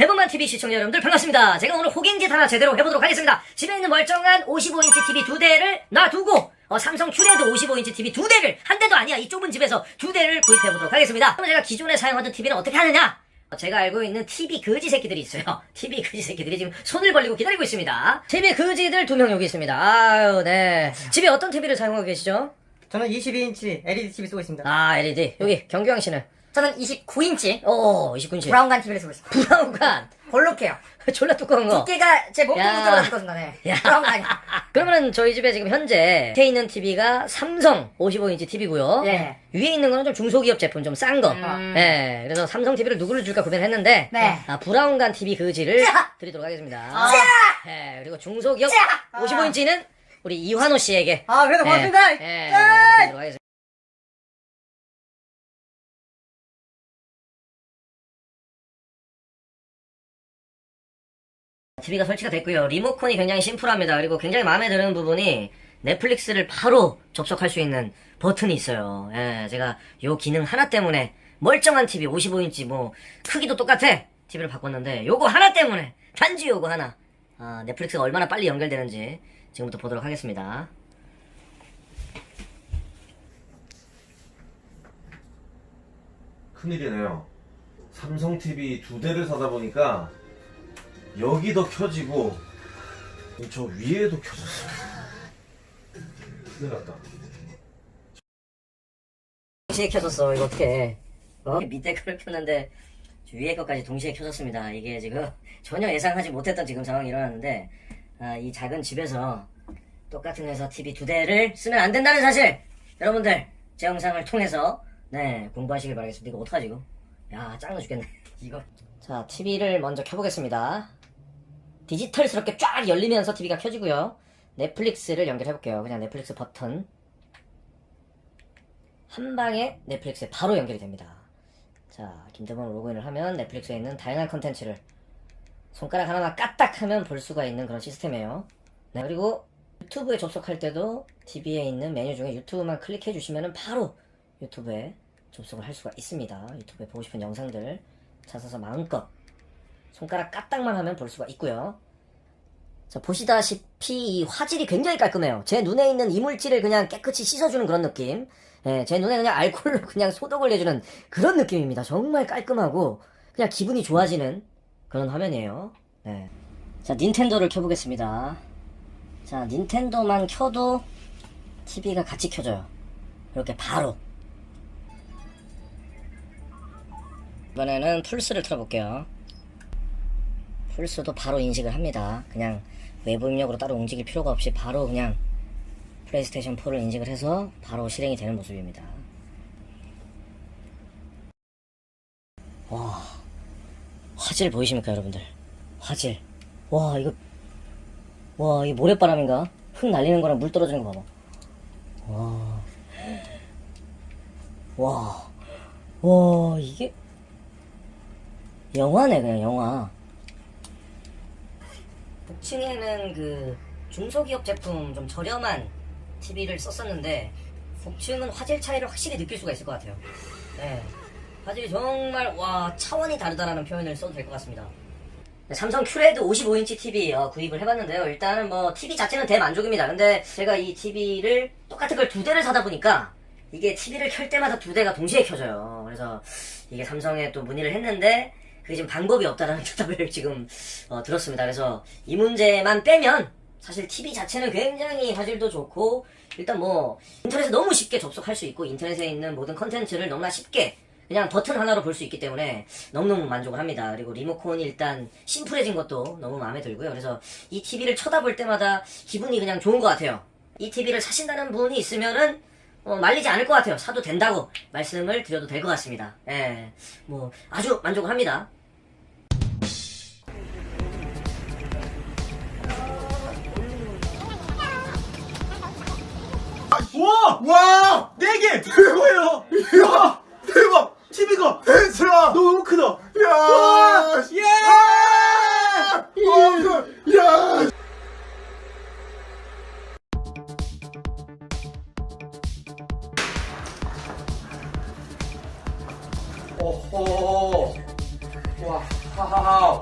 대범한 TV 시청자 여러분들 반갑습니다. 제가 오늘 호갱짓 하나 제대로 해보도록 하겠습니다. 집에 있는 멀쩡한 55인치 TV 두 대를 놔두고 어, 삼성 큐레드 55인치 TV 두 대를 한 대도 아니야 이 좁은 집에서 두 대를 구입해보도록 하겠습니다. 그럼 제가 기존에 사용하던 TV는 어떻게 하느냐? 어, 제가 알고 있는 TV 거지 새끼들이 있어요. TV 거지 새끼들이 지금 손을 벌리고 기다리고 있습니다. TV 거지들 두 명 여기 있습니다. 아유, 네. 집에 어떤 TV를 사용하고 계시죠? 저는 22인치 LED TV 쓰고 있습니다. 아, LED. 여기 경규왕 씨는? 저는 29인치 오, 29인치. 브라운관 TV를 쓰고 있습니다. 브라운관. 볼록해요. 졸라 두꺼운 거. 두께가 제 몸통 야. 두께보다 두껍습니다. 네. 야. 브라운관이. 그러면은 저희 집에 지금 현재 밑에 있는 TV가 삼성 55인치 TV고요. 예. 위에 있는 거는 좀 중소기업 제품 좀 싼 거. 음. 예. 그래서 삼성 TV를 누구를 줄까 고민을 했는데 네. 아, 브라운관 TV 그지를 자! 드리도록 하겠습니다. 자! 예. 그리고 중소기업 자! 55인치는 우리 이환호 씨에게 아, 그래도 고맙습니다. 예. 예. 아! 드리도록 하겠습니다. TV가 설치가 됐고요. 리모컨이 굉장히 심플합니다. 그리고 굉장히 마음에 드는 부분이 넷플릭스를 바로 접속할 수 있는 버튼이 있어요. 예, 제가 요 기능 하나 때문에 멀쩡한 TV 55인치 뭐 크기도 똑같아 TV를 바꿨는데 요거 하나 때문에 단지 요거 하나 아, 넷플릭스가 얼마나 빨리 연결되는지 지금부터 보도록 하겠습니다. 큰일이네요. 삼성 TV 두 대를 사다 보니까 여기도 켜지고 저 위에도 켜졌어요. 큰일 났다. 동시에 켜졌어. 이거 어떻게? 어? 밑에 거를 켰는데 위에 것까지 동시에 켜졌습니다. 이게 지금 전혀 예상하지 못했던 지금 상황이 일어났는데 아, 이 작은 집에서 똑같은 회사 TV 두 대를 쓰면 안 된다는 사실 여러분들 제 영상을 통해서 네 공부하시길 바라겠습니다. 이거 어떡하지 이거? 야 짱나 죽겠네 이거. 자 TV를 먼저 켜보겠습니다. 디지털스럽게 쫙 열리면서 TV가 켜지고요. 넷플릭스를 연결해 볼게요. 그냥 넷플릭스 버튼 한 방에 넷플릭스에 바로 연결이 됩니다. 자, 김대범 로그인을 하면 넷플릭스에 있는 다양한 컨텐츠를 손가락 하나만 까딱하면 볼 수가 있는 그런 시스템이에요. 네, 그리고 유튜브에 접속할 때도 TV에 있는 메뉴 중에 유튜브만 클릭해 주시면 바로 유튜브에 접속을 할 수가 있습니다. 유튜브에 보고 싶은 영상들 찾아서 마음껏 손가락 까딱만 하면 볼 수가 있고요. 자, 보시다시피 이 화질이 굉장히 깔끔해요. 제 눈에 있는 이물질을 그냥 깨끗이 씻어주는 그런 느낌. 예, 제 눈에 그냥 알코올로 그냥 소독을 해주는 그런 느낌입니다. 정말 깔끔하고 그냥 기분이 좋아지는 그런 화면이에요. 네. 자, 닌텐도를 켜보겠습니다. 자, 닌텐도만 켜도 TV가 같이 켜져요. 이렇게 바로. 이번에는 플스를 틀어볼게요. 플스도 바로 인식을 합니다. 그냥 외부 입력으로 따로 움직일 필요가 없이 바로 그냥 플레이스테이션 4를 인식을 해서 바로 실행이 되는 모습입니다. 와, 화질 보이십니까, 여러분들? 화질. 와, 이거, 와, 이 모래바람인가? 흙 날리는 거랑 물 떨어지는 거 봐봐. 와, 와, 와, 이게, 영화네, 그냥 영화. 복층에는 그 중소기업 제품 좀 저렴한 TV를 썼었는데 복층은 화질 차이를 확실히 느낄 수가 있을 것 같아요. 네. 화질이 정말 와 차원이 다르다라는 표현을 써도 될 것 같습니다. 네, 삼성 큐레드 55인치 TV 어, 구입을 해봤는데요. 일단은 뭐 TV 자체는 대만족입니다. 근데 제가 이 TV를 똑같은 걸 두 대를 사다 보니까 이게 TV를 켤 때마다 두 대가 동시에 켜져요. 그래서 이게 삼성에 또 문의를 했는데 그게 지금 방법이 없다라는 대답을 지금 어, 들었습니다. 그래서 이 문제만 빼면 사실 TV 자체는 굉장히 화질도 좋고 일단 뭐 인터넷에 너무 쉽게 접속할 수 있고 인터넷에 있는 모든 컨텐츠를 너무나 쉽게 그냥 버튼 하나로 볼 수 있기 때문에 너무너무 만족을 합니다. 그리고 리모컨이 일단 심플해진 것도 너무 마음에 들고요. 그래서 이 TV를 쳐다볼 때마다 기분이 그냥 좋은 것 같아요. 이 TV를 사신다는 분이 있으면은 어, 말리지 않을 것 같아요. 사도 된다고 말씀을 드려도 될 것 같습니다. 예, 뭐 아주 만족을 합니다. 와! 네 개! 그거예요! 이야! 대박! TV가! 대박! 너무 크다! 이야! 와! 예! 아! 아, 그, 야! 오호! 와! 하하하!